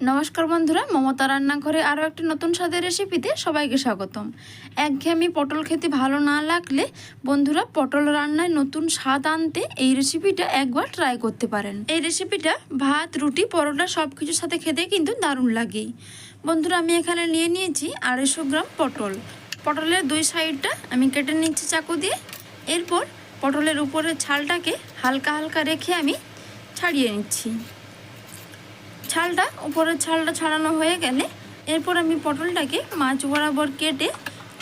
নমস্কার বন্ধুরা, মমতা রান্নাঘরে আরও একটি নতুন স্বাদের রেসিপিতে সবাইকে স্বাগতম। একঘেয়েমি পটল খেতে ভালো না লাগলে বন্ধুরা পটল রান্নায় নতুন স্বাদ আনতে এই রেসিপিটা একবার ট্রাই করতে পারেন। এই রেসিপিটা ভাত, রুটি, পরোটা সব কিছুর সাথে খেতে কিন্তু দারুণ লাগে। বন্ধুরা, আমি এখানে নিয়ে নিয়েছি আড়াইশো গ্রাম পটল। পটলের দুই সাইডটা আমি কেটে নিচ্ছি চাকু দিয়ে। এরপর পটলের উপরের ছালটাকে হালকা হালকা রেখে আমি ছাড়িয়ে নিচ্ছি। ছালটা, উপরের ছালটা ছাড়ানো হয়ে গেলে এরপর আমি পটলটাকে মাছ বরাবর কেটে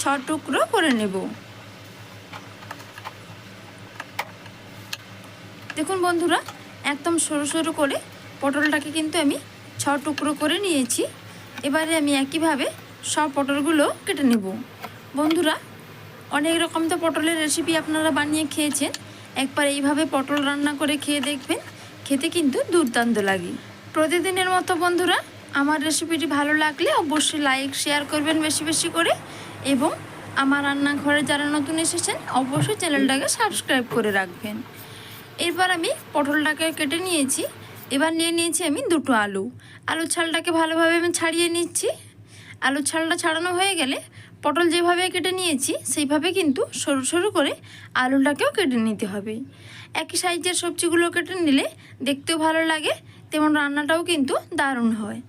ছ টুকরো করে নেব। দেখুন বন্ধুরা, একদম সরু সরু করে পটলটাকে কিন্তু আমি ছ টুকরো করে নিয়েছি। এবারে আমি একইভাবে সব পটলগুলো কেটে নেব। বন্ধুরা, অনেক রকম তো পটলের রেসিপি আপনারা বানিয়ে খেয়েছেন। একবার এইভাবে পটল রান্না করে খেয়ে দেখবেন, খেতে কিন্তু দুর্দান্ত লাগে। প্রতিদিনের মতো বন্ধুরা, আমার রেসিপিটি ভালো লাগলে অবশ্যই লাইক শেয়ার করবেন বেশি বেশি করে এবং আমার রান্নাঘরে যারা নতুন এসেছেন, অবশ্যই চ্যানেলটাকে সাবস্ক্রাইব করে রাখবেন। এরপর আমি পটলটাকে কেটে নিয়েছি। এবার নিয়ে নিয়েছি আমি দুটো আলু। আলু ছালটাকে ভালোভাবে আমি ছাড়িয়ে নিচ্ছি। আলু ছালটা ছাড়ানো হয়ে গেলে পটল যেভাবে কেটে নিয়েছি, সেইভাবে কিন্তু সরু সরু করে আলুটাকেও কেটে নিতে হবে। একই সাইজের সবজিগুলো কেটে নিলে দেখতেও ভালো লাগে, তেমন রান্নাটাও কিন্তু দারুণ হয়।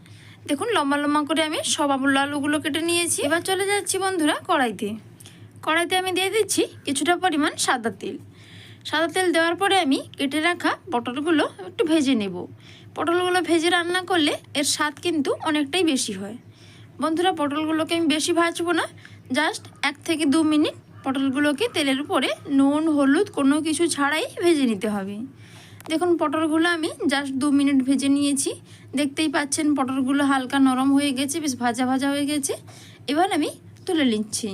দেখুন, লম্বা লম্বা করে আমি সব আলু আলুগুলো কেটে নিয়েছি। এবার চলে যাচ্ছি বন্ধুরা কড়াইতে। কড়াইতে আমি দিয়ে দিচ্ছি কিছুটা পরিমাণ সাদা তেল। সাদা তেল দেওয়ার পরে আমি কেটে রাখা পটলগুলো একটু ভেজে নেব। পটলগুলো ভেজে রান্না করলে এর স্বাদ কিন্তু অনেকটাই বেশি হয়। বন্ধুরা, পটলগুলোকে আমি বেশি ভাজবো না। জাস্ট এক থেকে দু মিনিট পটলগুলোকে তেলের উপরে নুন, হলুদ কোনো কিছু ছাড়াই ভেজে নিতে হবে। দেখুন, পটলগুলো আমি জাস্ট দু মিনিট ভেজে নিয়েছি। দেখতেই পাচ্ছেন, পটলগুলো হালকা নরম হয়ে গেছে, বেশ ভাজা ভাজা হয়ে গেছে। এবার আমি তুলে নিচ্ছি।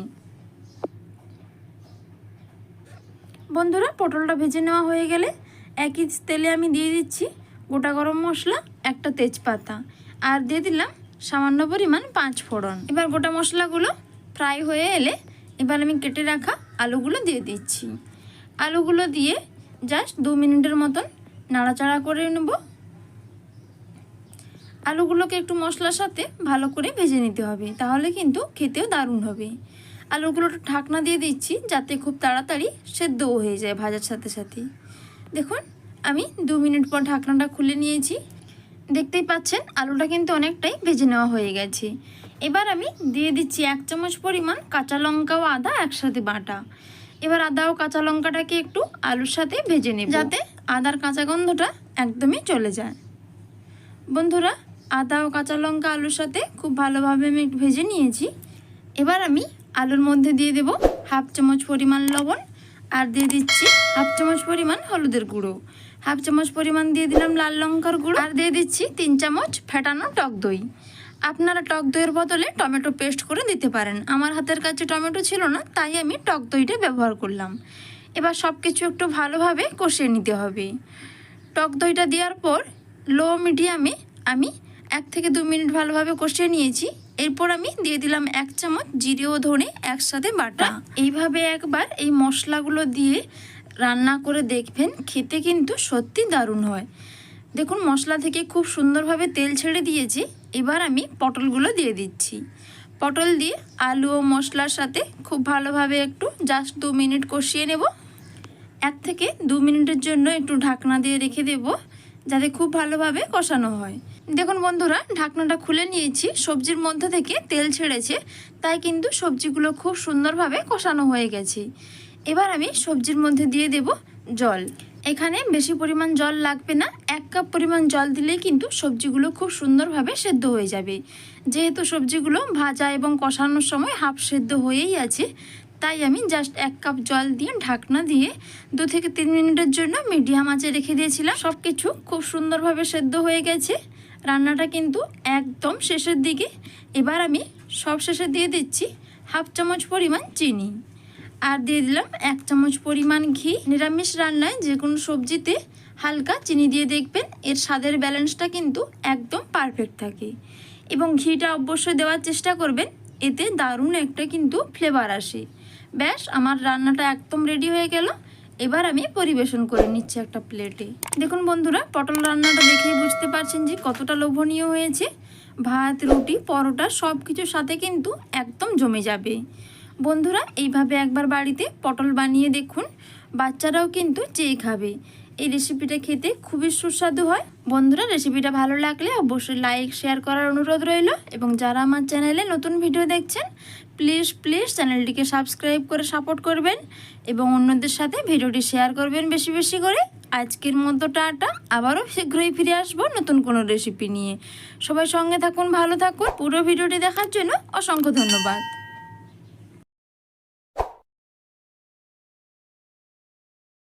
বন্ধুরা, পটলটা ভেজে নেওয়া হয়ে গেলে একই তেলে আমি দিয়ে দিচ্ছি গোটা গরম মশলা, একটা তেজপাতা। আর দিয়ে দিলাম সামান্য পরিমাণ পাঁচ ফোড়ন। এবার গোটা মশলাগুলো ফ্রাই হয়ে এলে এবার আমি কেটে রাখা আলুগুলো দিয়ে দিচ্ছি। আলুগুলো দিয়ে জাস্ট দু মিনিটের মতন নাড়াচাড়া করে নেব। আলুগুলোকে একটু মশলার সাথে ভালো করে ভেজে নিতে হবে, তাহলে কিন্তু খেতেও দারুণ হবে। আলুগুলোটা ঢাকনা দিয়ে দিচ্ছি যাতে খুব তাড়াতাড়ি সেদ্ধও হয়ে যায় ভাজার সাথে সাথে। দেখুন, আমি দু মিনিট পর ঢাকনাটা খুলে নিয়েছি। দেখতেই পাচ্ছেন, আলুটা কিন্তু অনেকটাই ভেজে নেওয়া হয়ে গেছে। এবার আমি দিয়ে দিচ্ছি এক চামচ পরিমাণ কাঁচা লঙ্কা ও আদা একসাথে বাটা। এবার আদা ও কাঁচা লঙ্কাটাকে একটু আলুর সাথে ভেজে নেব। যাতে আদার কাঁচা গন্ধটা একদমই চলে যায়। বন্ধুরা, আদা ও কাঁচা লঙ্কা আলুর সাথে খুব ভালোভাবে আমি ভেজে নিয়েছি। এবার আমি আলুর মধ্যে দিয়ে দেব হাফ চামচ পরিমাণ লবণ। আর দিয়ে দিচ্ছি হাফ চামচ পরিমাণ হলুদের গুঁড়ো। হাফ চামচ পরিমাণ দিয়ে দিলাম লাল লঙ্কার গুঁড়ো আর দিয়ে দিচ্ছি তিন চামচ ফেটানো টক দই। আপনারা টক দইয়ের বদলে টমেটো পেস্ট করে দিতে পারেন। আমার হাতের কাছে টমেটো ছিল না, তাই আমি টক দইটা ব্যবহার করলাম। এবার সব কিছু একটু ভালোভাবে কষিয়ে নিতে হবে। টক দইটা দেওয়ার পর লো মিডিয়ামে আমি এক থেকে দু মিনিট ভালোভাবে কষিয়ে নিয়েছি। এরপর আমি দিয়ে দিলাম এক চামচ জিরে ও ধনে একসাথে বাটা। এইভাবে একবার এই মশলাগুলো দিয়ে রান্না করে দেখবেন, খেতে কিন্তু সত্যি দারুণ হয়। দেখুন, মশলা থেকে খুব সুন্দরভাবে তেল ছেড়ে দিয়েছি, এবার আমি পটলগুলো দিয়ে দিচ্ছি। পটল দিয়ে আলু ও মশলার সাথে খুব ভালোভাবে একটু জাস্ট দু মিনিট কষিয়ে নেব। এক থেকে দু মিনিটের জন্য একটু ঢাকনা দিয়ে রেখে দেব। যাতে খুব ভালোভাবে কষানো হয়। দেখুন বন্ধুরা, ঢাকনাটা খুলে নিয়েছি। সবজির মধ্যে থেকে তেল ছেড়েছে, তাই কিন্তু সবজিগুলো খুব সুন্দরভাবে কষানো হয়ে গেছে। এবার আমি সবজির মধ্যে দিয়ে দেব জল। এখানে বেশি পরিমাণ জল লাগবে না। এক কাপ পরিমাণ জল দিলেই কিন্তু সবজিগুলো খুব সুন্দরভাবে সেদ্ধ হয়ে যাবে। যেহেতু সবজিগুলো ভাজা এবং কষানোর সময় হাফ সেদ্ধ হয়েই আছে তাই আমি জাস্ট এক কাপ জল দিয়ে ঢাকনা দিয়ে দু থেকে তিন মিনিটের জন্য মিডিয়াম আঁচে রেখে দিয়েছিলাম। সব কিছু খুব সুন্দরভাবে সেদ্ধ হয়ে গেছে। রান্নাটা কিন্তু একদম শেষের দিকে। এবার আমি সব শেষে দিয়ে দিচ্ছি হাফ চামচ পরিমাণ চিনি। আর দিয়ে দিলাম এক চামচ পরিমাণ ঘি। নিরামিষ রান্নায় যে কোনো সবজিতে হালকা চিনি দিয়ে দেখবেন, এর স্বাদের ব্যালেন্সটা কিন্তু একদম পারফেক্ট থাকে। এবং ঘিটা অবশ্যই দেওয়ার চেষ্টা করবেন, এতে দারুণ একটা কিন্তু ফ্লেভার আসে। ব্যাস, আমার রান্নাটা একদম রেডি হয়ে গেল। এবার আমি পরিবেশন করে নিচ্ছি একটা প্লেটে দেখুন বন্ধুরা, পটল রান্নাটা দেখেই বুঝতে পারছেন যে কতটা লোভনীয় হয়েছে। ভাত, রুটি, পরোটা সব কিছুর সাথে কিন্তু একদম জমে যাবে। বন্ধুরা, এইভাবে একবার বাড়িতে পটল বানিয়ে দেখুন। বাচ্চারাও কিন্তু চেয়ে খাবে। এই রেসিপিটা খেতে খুবই সুস্বাদু হয়। বন্ধুরা রেসিপিটা ভালো লাগলে অবশ্যই লাইক শেয়ার করার অনুরোধ রইল। এবং যারা আমার চ্যানেলে নতুন ভিডিও দেখছেন প্লিজ প্লিজ চ্যানেলটিকে সাবস্ক্রাইব করে সাপোর্ট করবেন এবং অন্যদের সাথে ভিডিওটি শেয়ার করবেন বেশি বেশি করে। আজকের মতো টাটা, আবারও শীঘ্রই ফিরে আসব নতুন কোনো রেসিপি নিয়ে। সবাই সঙ্গে থাকুন, ভালো থাকুন। পুরো ভিডিওটি দেখার জন্য অসংখ্য ধন্যবাদ।